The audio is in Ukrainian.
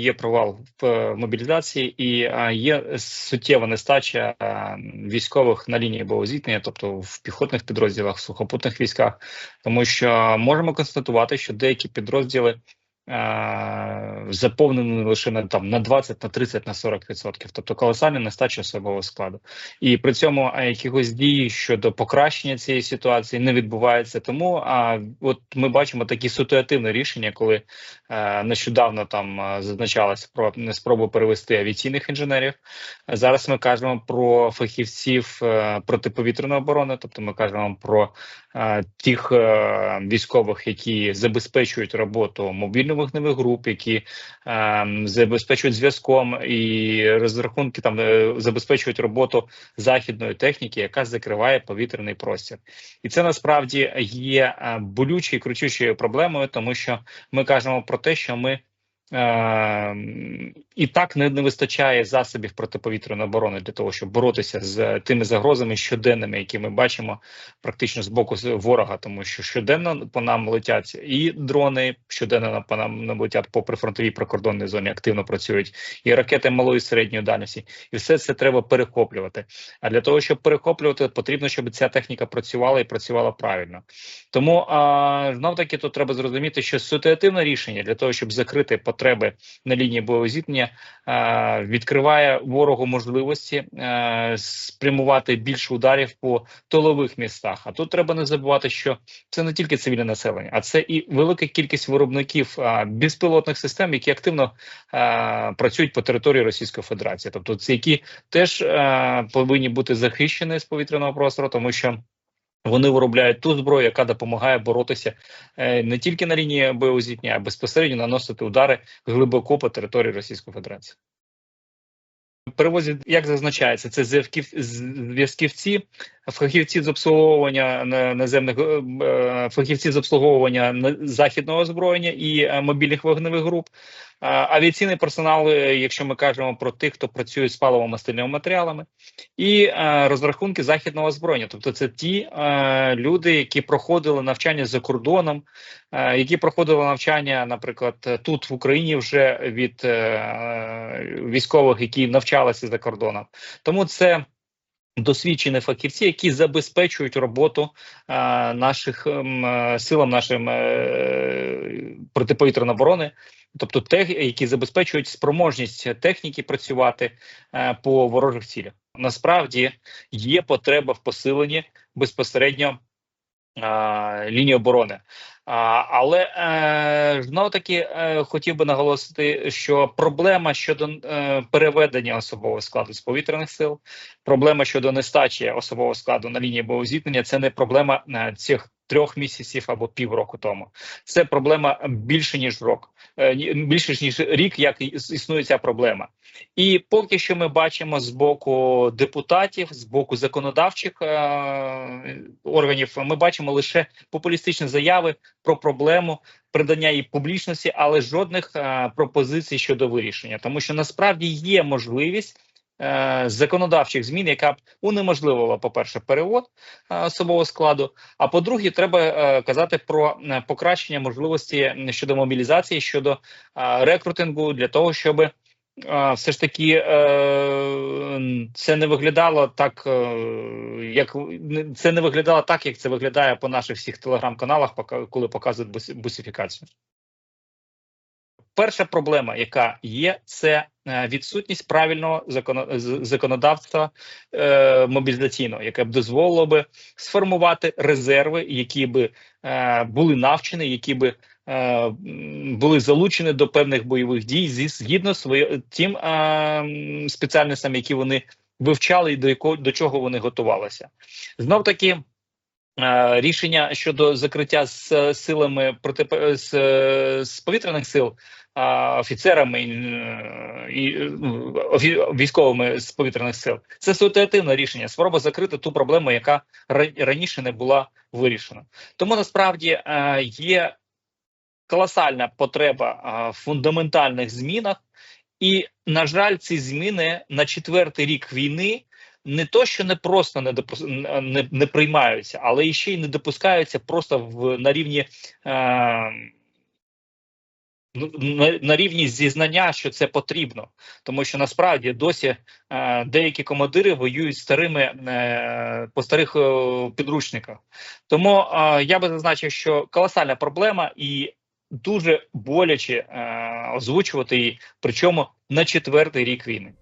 Є провал в е, мобілізації і є суттєва нестача військових на лінії боєзіткнення, тобто в піхотних підрозділах, в сухопутних військах, тому що можемо констатувати, що деякі підрозділи заповнені лише на там на 20, на 30, на 40%. тобто колосальна нестача особового складу, і при цьому якихось дій щодо покращення цієї ситуації не відбувається. Тому а от ми бачимо такі ситуативні рішення, коли а, нещодавно там зазначалося про спробу перевести авіаційних інженерів. Зараз ми кажемо про фахівців а, протиповітряної оборони, тобто ми кажемо про а, тих а, військових, які забезпечують роботу мобільного вогневих груп, які е, забезпечують зв'язком і розрахунки там е, забезпечують роботу західної техніки, яка закриває повітряний простір, і це насправді є болючою болючою кричущою проблемою, тому що ми кажемо про те, що ми Е, і так не, не вистачає засобів протиповітряної оборони для того, щоб боротися з тими загрозами щоденними, які ми бачимо практично з боку ворога, тому що щоденно по нам летять і дрони, щоденно по нам летять по прифронтовій прикордонній зоні, активно працюють і ракети малої і середньої дальності, і все це треба перехоплювати. А для того, щоб перехоплювати, потрібно, щоб ця техніка працювала і працювала правильно. Тому а, знов таки тут треба зрозуміти, що ситуативне рішення для того, щоб закрити потреби на лінії бойового зіткнення, відкриває ворогу можливості спрямувати більше ударів по тилових містах. А тут треба не забувати, що це не тільки цивільне населення, а це і велика кількість виробників безпілотних систем, які активно працюють по території Російської Федерації, тобто це які теж повинні бути захищені з повітряного простору, тому що. Вони виробляють ту зброю, яка допомагає боротися е, не тільки на лінії бойового зіткнення, а безпосередньо наносити удари глибоко по території Російської Федерації. Перевозять, як зазначається, це зв'язківці, фахівці з обслуговування наземних е, е, фахівці з обслуговування західного озброєння і мобільних вогневих груп, авіаційний персонал, е, якщо ми кажемо про тих, хто працює з паливо-мастильними матеріалами, і е, розрахунки західного озброєння. Тобто, це ті е, люди, які проходили навчання за кордоном, які проходили навчання, наприклад, тут в Україні вже від військових, які навчалися за кордоном. Тому це. Досвідчені фахівці, які забезпечують роботу а, наших м, силам нашим е, протиповітряної оборони тобто тех, які забезпечують спроможність техніки працювати е, по ворожих цілях. Насправді є потреба в посиленні безпосередньо е, лінії оборони. А, але е, знову таки е, хотів би наголосити, що проблема щодо е, переведення особового складу з повітряних сил, проблема щодо нестачі особового складу на лінії боєзіткнення – це не проблема е, цих трьох місяців або півроку тому. Це проблема більше ніж рок, е, більше ніж рік, як існує ця проблема. І поки що ми бачимо з боку депутатів, з боку законодавчих е органів, ми бачимо лише популістичні заяви про проблему придання її публічності, але жодних е пропозицій щодо вирішення, тому що насправді є можливість. Е, законодавчих змін, яка б унеможливила, по перше, перевод е, особового складу. А по-друге, треба е, казати про покращення можливості щодо мобілізації щодо рекрутингу для того, щоб все ж таки це не виглядало так, як це не виглядало так, як це виглядає по наших всіх телеграм-каналах, коли показують бусифікацію. Перша проблема, яка є, це е, відсутність правильного законодавства е, мобілізаційного, яке б дозволило би сформувати резерви, які би е, були навчені, які би були залучені до певних бойових дій зі згідно своїм тим е, спеціальностям, які вони вивчали, і до якого до чого вони готувалися, знов таки. Рішення щодо закриття з силами проти з, з повітряних сил офіцерами і ну, військовими з повітряних сил. Це ситуативне рішення, спроба закрити ту проблему, яка раніше не була вирішена. Тому насправді е, є колосальна потреба в фундаментальних змінах, і на жаль, ці зміни на четвертий рік війни. Не то, що не просто не допус... не, не приймаються, але і ще й не допускаються просто в на рівні е, на, на рівні зізнання, що це потрібно, тому що насправді досі е, деякі командири воюють старими е, по старих е, підручниках. Тому я би зазначив, що колосальна проблема і дуже боляче озвучувати її, причому на четвертий рік війни.